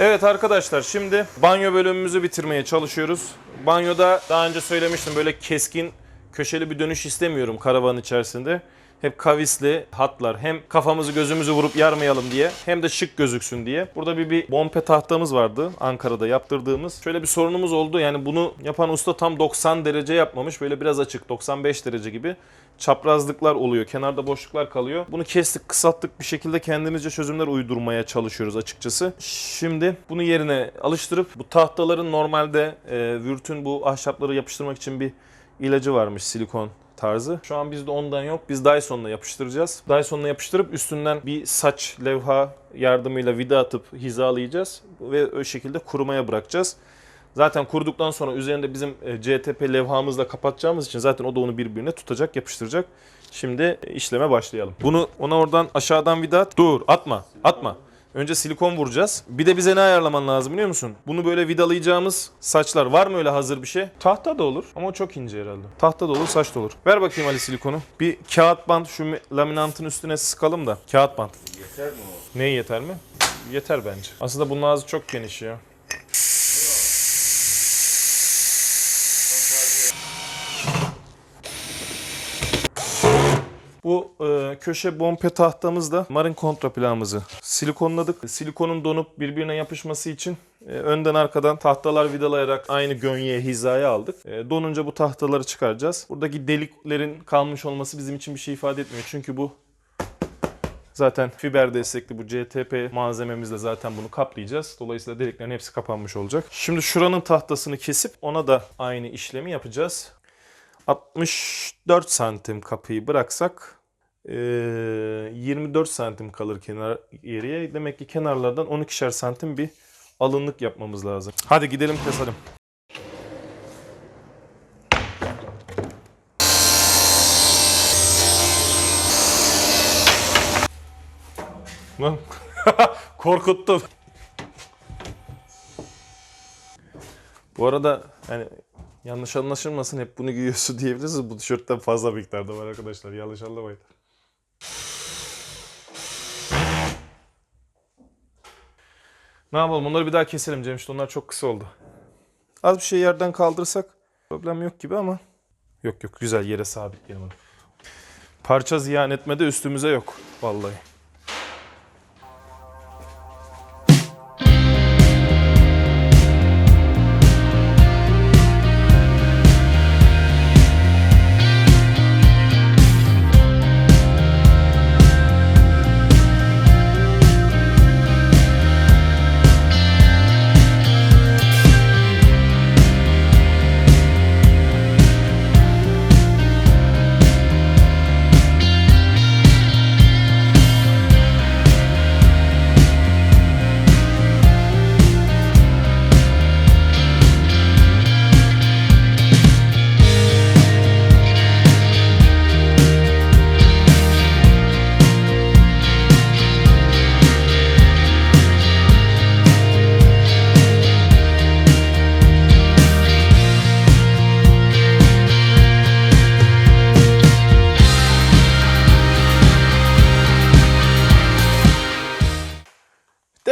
Evet arkadaşlar şimdi banyo bölümümüzü bitirmeye çalışıyoruz. Banyoda daha önce söylemiştim böyle keskin köşeli bir dönüş istemiyorum karavanın içerisinde. Hep kavisli hatlar hem kafamızı gözümüzü vurup yarmayalım diye hem de şık gözüksün diye. Burada bir, bir bompe tahtamız vardı Ankara'da yaptırdığımız. Şöyle bir sorunumuz oldu yani bunu yapan usta tam 90 derece yapmamış böyle biraz açık 95 derece gibi çaprazlıklar oluyor. Kenarda boşluklar kalıyor. Bunu kestik, kısalttık bir şekilde kendimizce çözümler uydurmaya çalışıyoruz açıkçası. Şimdi bunu yerine alıştırıp bu tahtaların normalde e, Vürt'ün bu ahşapları yapıştırmak için bir ilacı varmış silikon tarzı. Şu an bizde ondan yok. Biz Dyson'la yapıştıracağız. Dyson'la yapıştırıp üstünden bir saç levha yardımıyla vida atıp hizalayacağız ve o şekilde kurumaya bırakacağız. Zaten kurduktan sonra üzerinde bizim e, CTP levhamızla kapatacağımız için zaten o da onu birbirine tutacak, yapıştıracak. Şimdi e, işleme başlayalım. Bunu ona oradan aşağıdan vida at. Dur, atma, atma. Önce silikon vuracağız. Bir de bize ne ayarlaman lazım biliyor musun? Bunu böyle vidalayacağımız saçlar. Var mı öyle hazır bir şey? Tahta da olur ama çok ince herhalde. Tahta da olur, saç da olur. Ver bakayım Ali silikonu. Bir kağıt bant şu laminantın üstüne sıkalım da. Kağıt bant. Yeter mi o? Neyi yeter mi? Yeter bence. Aslında bunun ağzı çok geniş ya. Bu e, köşe bompe tahtamızda marin kontraplanımızı silikonladık. Silikonun donup birbirine yapışması için e, önden arkadan tahtalar vidalayarak aynı gönyeye hizaya aldık. E, donunca bu tahtaları çıkaracağız. Buradaki deliklerin kalmış olması bizim için bir şey ifade etmiyor. Çünkü bu Zaten fiber destekli bu CTP malzememizle zaten bunu kaplayacağız. Dolayısıyla deliklerin hepsi kapanmış olacak. Şimdi şuranın tahtasını kesip ona da aynı işlemi yapacağız. 64 santim kapıyı bıraksak 24 santim kalır kenar geriye. Demek ki kenarlardan 12'şer santim bir alınlık yapmamız lazım. Hadi gidelim keselim. Lan korkuttum. Bu arada yani yanlış anlaşılmasın hep bunu giyiyorsun diyebiliriz. Bu tişörtten fazla miktarda var arkadaşlar. Yanlış anlamayın. Ne yapalım onları bir daha keselim Cem. İşte onlar çok kısa oldu. Az bir şey yerden kaldırsak problem yok gibi ama. Yok yok güzel yere sabitleyelim onu. Parça ziyan etmede üstümüze yok vallahi.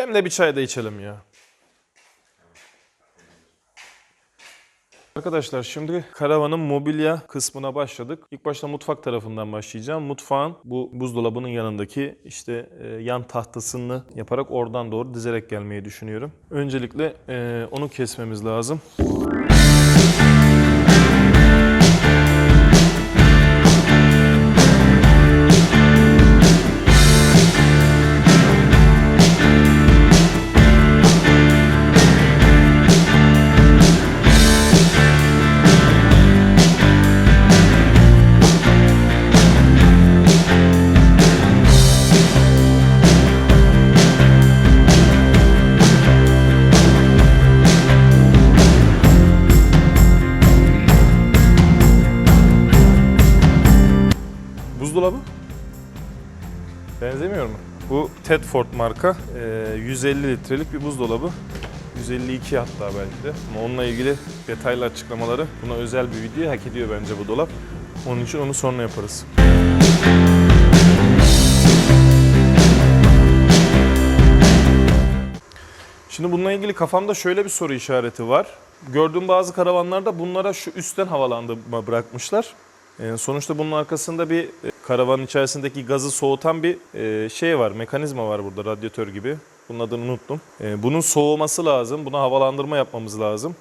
Demle bir çay da içelim ya. Arkadaşlar şimdi karavanın mobilya kısmına başladık. İlk başta mutfak tarafından başlayacağım. Mutfağın bu buzdolabının yanındaki işte e, yan tahtasını yaparak oradan doğru dizerek gelmeyi düşünüyorum. Öncelikle e, onu kesmemiz lazım. Tedford marka. Ee, 150 litrelik bir buzdolabı. 152 hatta belki de. Ama onunla ilgili detaylı açıklamaları buna özel bir video hak ediyor bence bu dolap. Onun için onu sonra yaparız. Şimdi bununla ilgili kafamda şöyle bir soru işareti var. Gördüğüm bazı karavanlarda bunlara şu üstten havalandırma bırakmışlar. Ee, sonuçta bunun arkasında bir e, karavanın içerisindeki gazı soğutan bir e, şey var, mekanizma var burada radyatör gibi. Bunun adını unuttum. Ee, bunun soğuması lazım, buna havalandırma yapmamız lazım.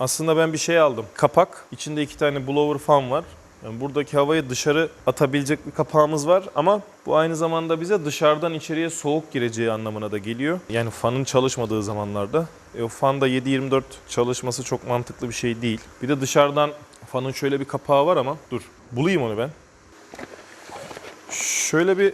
Aslında ben bir şey aldım. Kapak, içinde iki tane blower fan var. Yani buradaki havayı dışarı atabilecek bir kapağımız var ama bu aynı zamanda bize dışarıdan içeriye soğuk gireceği anlamına da geliyor. Yani fanın çalışmadığı zamanlarda. E, o fan da 7-24 çalışması çok mantıklı bir şey değil. Bir de dışarıdan fanın şöyle bir kapağı var ama dur bulayım onu ben. Şöyle bir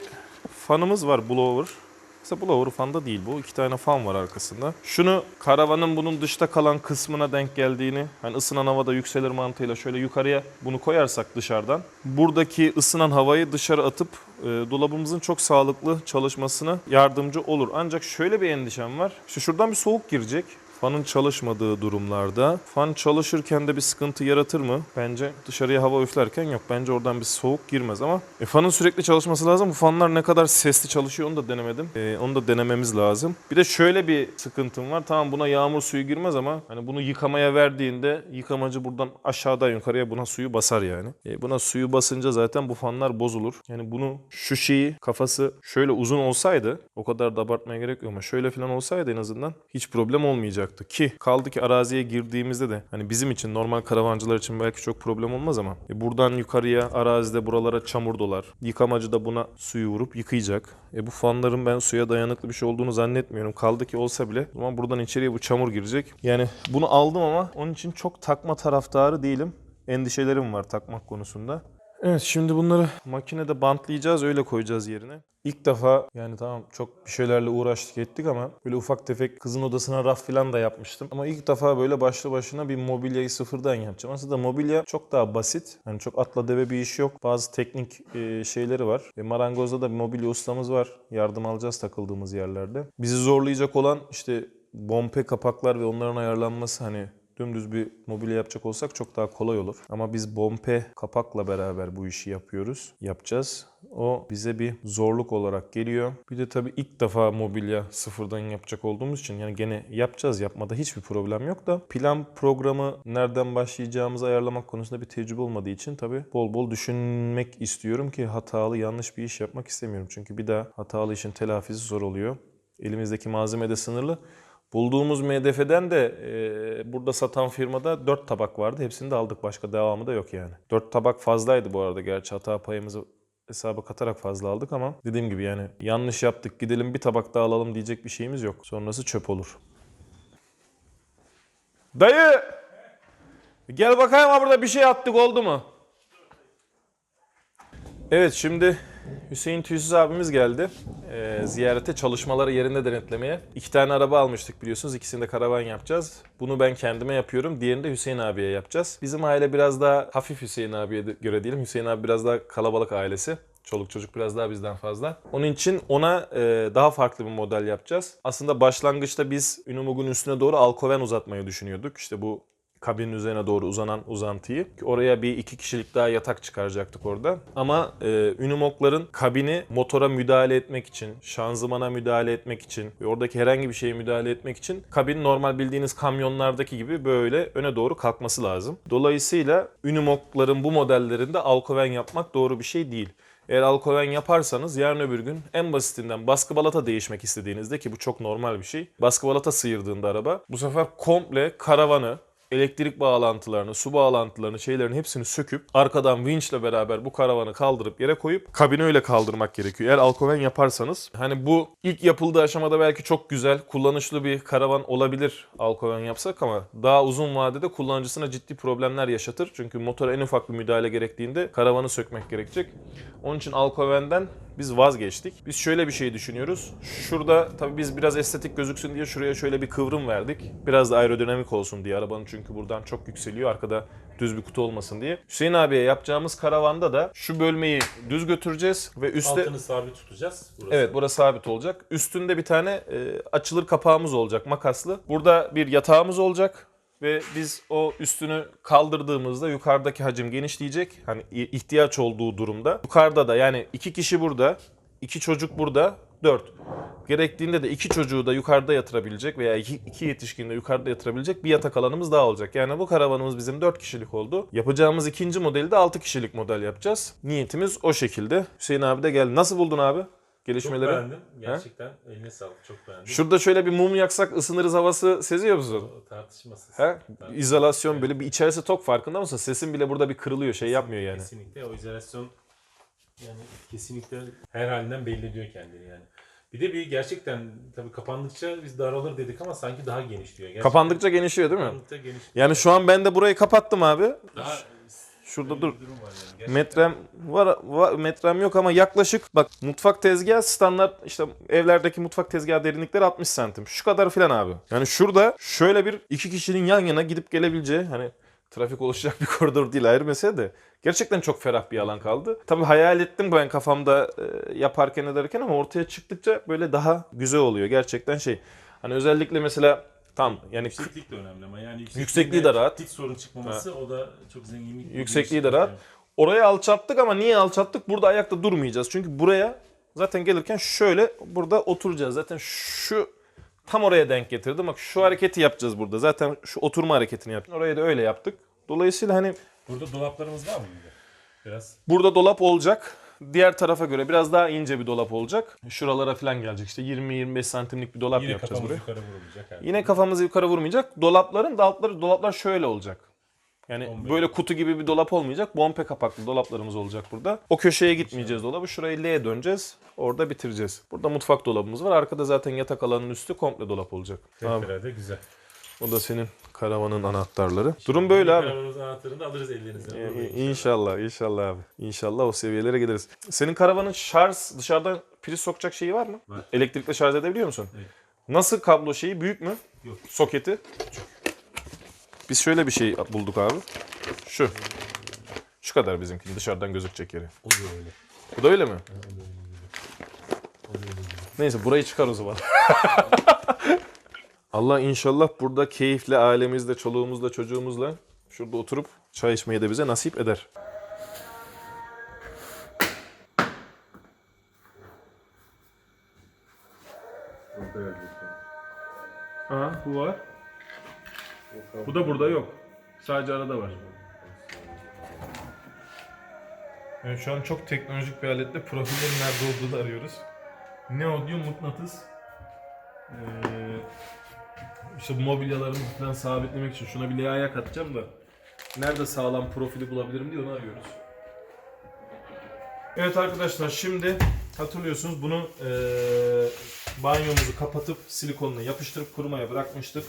fanımız var blower. Mesela blower fan da değil bu. İki tane fan var arkasında. Şunu karavanın bunun dışta kalan kısmına denk geldiğini, hani ısınan havada yükselir mantığıyla şöyle yukarıya bunu koyarsak dışarıdan, buradaki ısınan havayı dışarı atıp e, dolabımızın çok sağlıklı çalışmasına yardımcı olur. Ancak şöyle bir endişem var. İşte şuradan bir soğuk girecek. Fanın çalışmadığı durumlarda fan çalışırken de bir sıkıntı yaratır mı? Bence dışarıya hava üflerken yok. Bence oradan bir soğuk girmez ama e, fanın sürekli çalışması lazım. Bu fanlar ne kadar sesli çalışıyor onu da denemedim. E, onu da denememiz lazım. Bir de şöyle bir sıkıntım var. Tamam buna yağmur suyu girmez ama hani bunu yıkamaya verdiğinde yıkamacı buradan aşağıdan yukarıya buna suyu basar yani. E, buna suyu basınca zaten bu fanlar bozulur. Yani bunu şu şeyi kafası şöyle uzun olsaydı o kadar da abartmaya gerek yok ama şöyle falan olsaydı en azından hiç problem olmayacaktı. Ki kaldı ki araziye girdiğimizde de hani bizim için normal karavancılar için belki çok problem olmaz ama e, buradan yukarıya arazide buralara çamur dolar. Yıkamacı da buna suyu vurup yıkayacak. E, bu fanların ben suya dayanıklı bir şey olduğunu zannetmiyorum. Kaldı ki olsa bile ama buradan içeriye bu çamur girecek. Yani bunu aldım ama onun için çok takma taraftarı değilim. Endişelerim var takmak konusunda. Evet şimdi bunları makinede bantlayacağız öyle koyacağız yerine. İlk defa yani tamam çok bir şeylerle uğraştık ettik ama böyle ufak tefek kızın odasına raf falan da yapmıştım. Ama ilk defa böyle başlı başına bir mobilyayı sıfırdan yapacağım. Aslında mobilya çok daha basit. Yani çok atla deve bir iş yok. Bazı teknik e, şeyleri var. E, marangozda da bir mobilya ustamız var. Yardım alacağız takıldığımız yerlerde. Bizi zorlayacak olan işte bompe kapaklar ve onların ayarlanması hani dümdüz bir mobilya yapacak olsak çok daha kolay olur. Ama biz bompe kapakla beraber bu işi yapıyoruz, yapacağız. O bize bir zorluk olarak geliyor. Bir de tabii ilk defa mobilya sıfırdan yapacak olduğumuz için yani gene yapacağız yapmada hiçbir problem yok da plan programı nereden başlayacağımızı ayarlamak konusunda bir tecrübe olmadığı için tabii bol bol düşünmek istiyorum ki hatalı yanlış bir iş yapmak istemiyorum. Çünkü bir daha hatalı işin telafisi zor oluyor. Elimizdeki malzeme de sınırlı. Bulduğumuz MDF'den de e, burada satan firmada 4 tabak vardı. Hepsini de aldık. Başka devamı da yok yani. 4 tabak fazlaydı bu arada. Gerçi hata payımızı hesaba katarak fazla aldık ama dediğim gibi yani yanlış yaptık gidelim bir tabak daha alalım diyecek bir şeyimiz yok. Sonrası çöp olur. Dayı! Gel bakayım burada bir şey attık oldu mu? Evet şimdi Hüseyin Tüysüz abimiz geldi. Ee, ziyarete çalışmaları yerinde denetlemeye. İki tane araba almıştık biliyorsunuz. İkisini de karavan yapacağız. Bunu ben kendime yapıyorum. Diğerini de Hüseyin abiye yapacağız. Bizim aile biraz daha hafif Hüseyin abiye göre diyelim. Hüseyin abi biraz daha kalabalık ailesi. Çoluk çocuk biraz daha bizden fazla. Onun için ona e, daha farklı bir model yapacağız. Aslında başlangıçta biz Unimog'un üstüne doğru alkoven uzatmayı düşünüyorduk. İşte bu kabinin üzerine doğru uzanan uzantıyı. Oraya bir iki kişilik daha yatak çıkaracaktık orada. Ama e, Unimog'ların kabini motora müdahale etmek için, şanzımana müdahale etmek için ve oradaki herhangi bir şeye müdahale etmek için kabin normal bildiğiniz kamyonlardaki gibi böyle öne doğru kalkması lazım. Dolayısıyla Unimog'ların bu modellerinde alkoven yapmak doğru bir şey değil. Eğer alkoven yaparsanız yarın öbür gün en basitinden baskı balata değişmek istediğinizde ki bu çok normal bir şey. Baskı balata sıyırdığında araba bu sefer komple karavanı elektrik bağlantılarını, su bağlantılarını, şeylerin hepsini söküp arkadan vinçle beraber bu karavanı kaldırıp yere koyup kabini öyle kaldırmak gerekiyor. Eğer alkoven yaparsanız hani bu ilk yapıldığı aşamada belki çok güzel, kullanışlı bir karavan olabilir alkoven yapsak ama daha uzun vadede kullanıcısına ciddi problemler yaşatır. Çünkü motora en ufak bir müdahale gerektiğinde karavanı sökmek gerekecek. Onun için alkovenden biz vazgeçtik. Biz şöyle bir şey düşünüyoruz. Şurada tabii biz biraz estetik gözüksün diye şuraya şöyle bir kıvrım verdik. Biraz da aerodinamik olsun diye arabanın çünkü buradan çok yükseliyor. Arkada düz bir kutu olmasın diye. Hüseyin abiye yapacağımız karavanda da şu bölmeyi düz götüreceğiz ve üstte Altını sabit tutacağız. Burası. Evet burası sabit olacak. Üstünde bir tane e, açılır kapağımız olacak makaslı. Burada bir yatağımız olacak ve biz o üstünü kaldırdığımızda yukarıdaki hacim genişleyecek. Hani ihtiyaç olduğu durumda. Yukarıda da yani iki kişi burada, iki çocuk burada. 4. Gerektiğinde de iki çocuğu da yukarıda yatırabilecek veya iki, iki yetişkini de yukarıda yatırabilecek bir yatak alanımız daha olacak. Yani bu karavanımız bizim 4 kişilik oldu. Yapacağımız ikinci modeli de 6 kişilik model yapacağız. Niyetimiz o şekilde. Hüseyin abi de geldi. Nasıl buldun abi? Çok Gelişmeleri. beğendim. Gerçekten eline sağlık. Çok beğendim. Şurada şöyle bir mum yaksak ısınırız havası seziyor musun? O tartışmasız. He? Tartışmasız. İzolasyon böyle bir içerisi tok farkında mısın? Sesin bile burada bir kırılıyor şey yapmıyor yani. Kesinlikle o izolasyon yani kesinlikle her halinden belli ediyor kendini yani. Bir de bir gerçekten tabii kapandıkça biz daralır dedik ama sanki daha genişliyor. Gerçekten Kapandıkça genişliyor değil mi? kapandıkça geniş. Yani şu an ben de burayı kapattım abi. Daha Şurada öyle dur. var yani. Metrem var, var metrem yok ama yaklaşık bak mutfak tezgahı standart işte evlerdeki mutfak tezgahı derinlikleri 60 santim. Şu kadar filan abi. Yani şurada şöyle bir iki kişinin yan yana gidip gelebileceği hani trafik oluşacak bir koridor değil ayrı mesele de. Gerçekten çok ferah bir alan kaldı. Tabii hayal ettim ben kafamda e, yaparken ederken ama ortaya çıktıkça böyle daha güzel oluyor. Gerçekten şey. Hani özellikle mesela tam yani Yükseklik de önemli ama yani Yüksekliği de rahat. Hiç sorun çıkmaması o da çok zenginlik. Yüksekliği de rahat. Oraya alçalttık ama niye alçalttık? Burada ayakta durmayacağız. Çünkü buraya zaten gelirken şöyle burada oturacağız. Zaten şu tam oraya denk getirdim. Bak şu hareketi yapacağız burada. Zaten şu oturma hareketini yaptık. Orayı da öyle yaptık. Dolayısıyla hani Burada dolaplarımız var mı? Biraz. burada dolap olacak. Diğer tarafa göre biraz daha ince bir dolap olacak. Şuralara falan gelecek. İşte 20-25 santimlik bir dolap Yine yapacağız buraya. yukarı vurulacak. Yani. Yine kafamızı yukarı vurmayacak. Dolapların da altları dolaplar şöyle olacak. Yani Bombe. böyle kutu gibi bir dolap olmayacak. Bombe kapaklı dolaplarımız olacak burada. O köşeye gitmeyeceğiz dolabı. Şurayı L'ye döneceğiz. Orada bitireceğiz. Burada mutfak dolabımız var. Arkada zaten yatak alanının üstü komple dolap olacak. Abi, Fevkalade güzel. o da senin karavanın anahtarları. Durum böyle abi. Karavanoz anahtarını da alırız ellerinizden. Ee? İnşallah, inşallah abi. İnşallah o seviyelere geliriz. Senin karavanın şarj, dışarıdan priz sokacak şeyi var mı? Var. Elektrikle şarj edebiliyor musun? Evet. Nasıl kablo şeyi? Büyük mü? Yok. Soketi? Biz şöyle bir şey bulduk abi. Şu. Şu kadar bizimki dışarıdan gözükecek yeri. Oluyor öyle. Bu da öyle mi? Oluyor. Neyse burayı çıkar o zaman. Allah inşallah burada keyifle ailemizle, çoluğumuzla, çocuğumuzla şurada oturup çay içmeyi de bize nasip eder. Aha bu var. Bu da burada yok. Sadece arada var. Yani şu an çok teknolojik bir aletle profillerin nerede olduğunu arıyoruz. Ne o diyor mıknatıs. Ee, işte bu mobilyalarımızı falan sabitlemek için şuna bir ayak atacağım da nerede sağlam profili bulabilirim diye onu arıyoruz. Evet arkadaşlar şimdi hatırlıyorsunuz bunu eee, banyomuzu kapatıp silikonla yapıştırıp kurumaya bırakmıştık.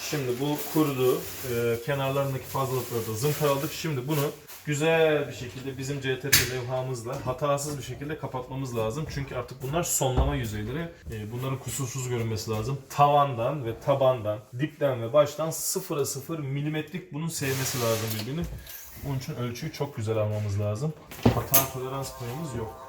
Şimdi bu kurudu. Eee, kenarlarındaki fazlalıkları da zımparaladık. Şimdi bunu güzel bir şekilde bizim CTP levhamızla hatasız bir şekilde kapatmamız lazım. Çünkü artık bunlar sonlama yüzeyleri. Eee, bunların kusursuz görünmesi lazım. Tavandan ve tabandan, dipten ve baştan sıfıra sıfır milimetrik bunun sevmesi lazım birbirini. Onun için ölçüyü çok güzel almamız lazım. Hata tolerans payımız yok.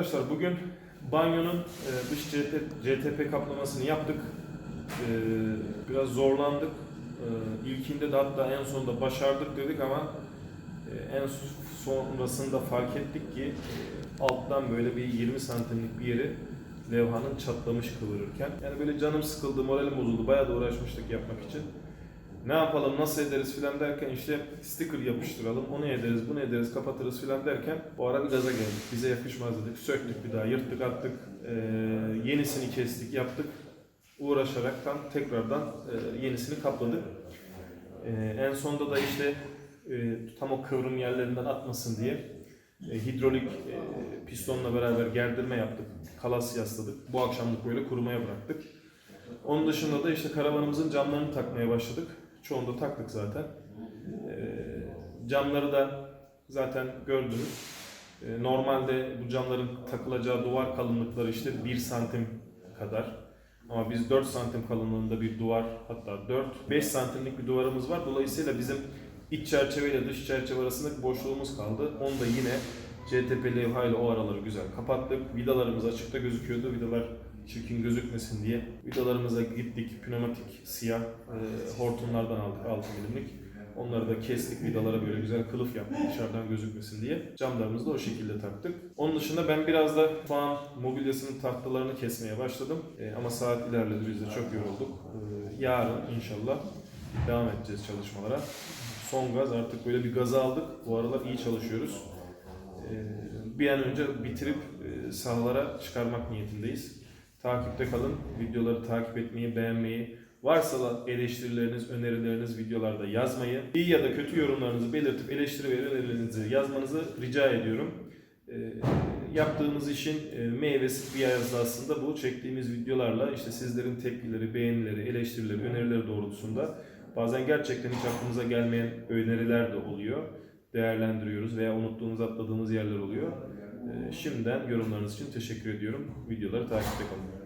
Arkadaşlar bugün banyonun e, dış CT, CTP kaplamasını yaptık. E, biraz zorlandık. E, ilkinde de hatta en sonunda başardık dedik ama e, en sonrasında fark ettik ki alttan böyle bir 20 santimlik bir yeri levhanın çatlamış kıvırırken. Yani böyle canım sıkıldı, moralim bozuldu. Bayağı da uğraşmıştık yapmak için. Ne yapalım, nasıl ederiz filan derken işte sticker yapıştıralım, onu ederiz, bunu ederiz, kapatırız filan derken bu ara bir gaza geldik. Bize yakışmaz dedik, söktük bir daha, yırttık attık, ee, yenisini kestik, yaptık. Uğraşaraktan tekrardan e, yenisini kapladık. Ee, en sonda da işte e, tam o kıvrım yerlerinden atmasın diye e, hidrolik e, pistonla beraber gerdirme yaptık. Kalas yasladık. Bu akşamlık böyle kurumaya bıraktık. Onun dışında da işte karavanımızın camlarını takmaya başladık. Çoğunu da taktık zaten. Ee, camları da zaten gördünüz. Ee, normalde bu camların takılacağı duvar kalınlıkları işte 1 santim kadar. Ama biz 4 santim kalınlığında bir duvar hatta 4-5 santimlik bir duvarımız var. Dolayısıyla bizim iç çerçeve ile dış çerçeve arasındaki boşluğumuz kaldı. Onu da yine CTP levha ile o araları güzel kapattık. Vidalarımız açıkta gözüküyordu. Vidalar çirkin gözükmesin diye vidalarımıza gittik. Pneumatik siyah e, hortumlardan aldık 6 milimlik. Onları da kestik vidalara böyle güzel kılıf yaptık dışarıdan gözükmesin diye. Camlarımızı da o şekilde taktık. Onun dışında ben biraz da fan mobilyasının tahtalarını kesmeye başladım. E, ama saat ilerledi biz de çok yorulduk. E, yarın inşallah devam edeceğiz çalışmalara. Son gaz artık böyle bir gaza aldık. Bu aralar iyi çalışıyoruz. E, bir an önce bitirip e, sahalara çıkarmak niyetindeyiz. Takipte kalın. Videoları takip etmeyi, beğenmeyi, varsa eleştirileriniz, önerileriniz videolarda yazmayı, iyi ya da kötü yorumlarınızı belirtip eleştiri ve önerilerinizi yazmanızı rica ediyorum. Ee, yaptığımız işin e, meyvesi bir yazdı aslında bu. Çektiğimiz videolarla işte sizlerin tepkileri, beğenileri, eleştirileri, önerileri doğrultusunda bazen gerçekten hiç aklımıza gelmeyen öneriler de oluyor. Değerlendiriyoruz veya unuttuğumuz, atladığımız yerler oluyor. Ee, şimdiden yorumlarınız için teşekkür ediyorum. Videoları takipte kalın.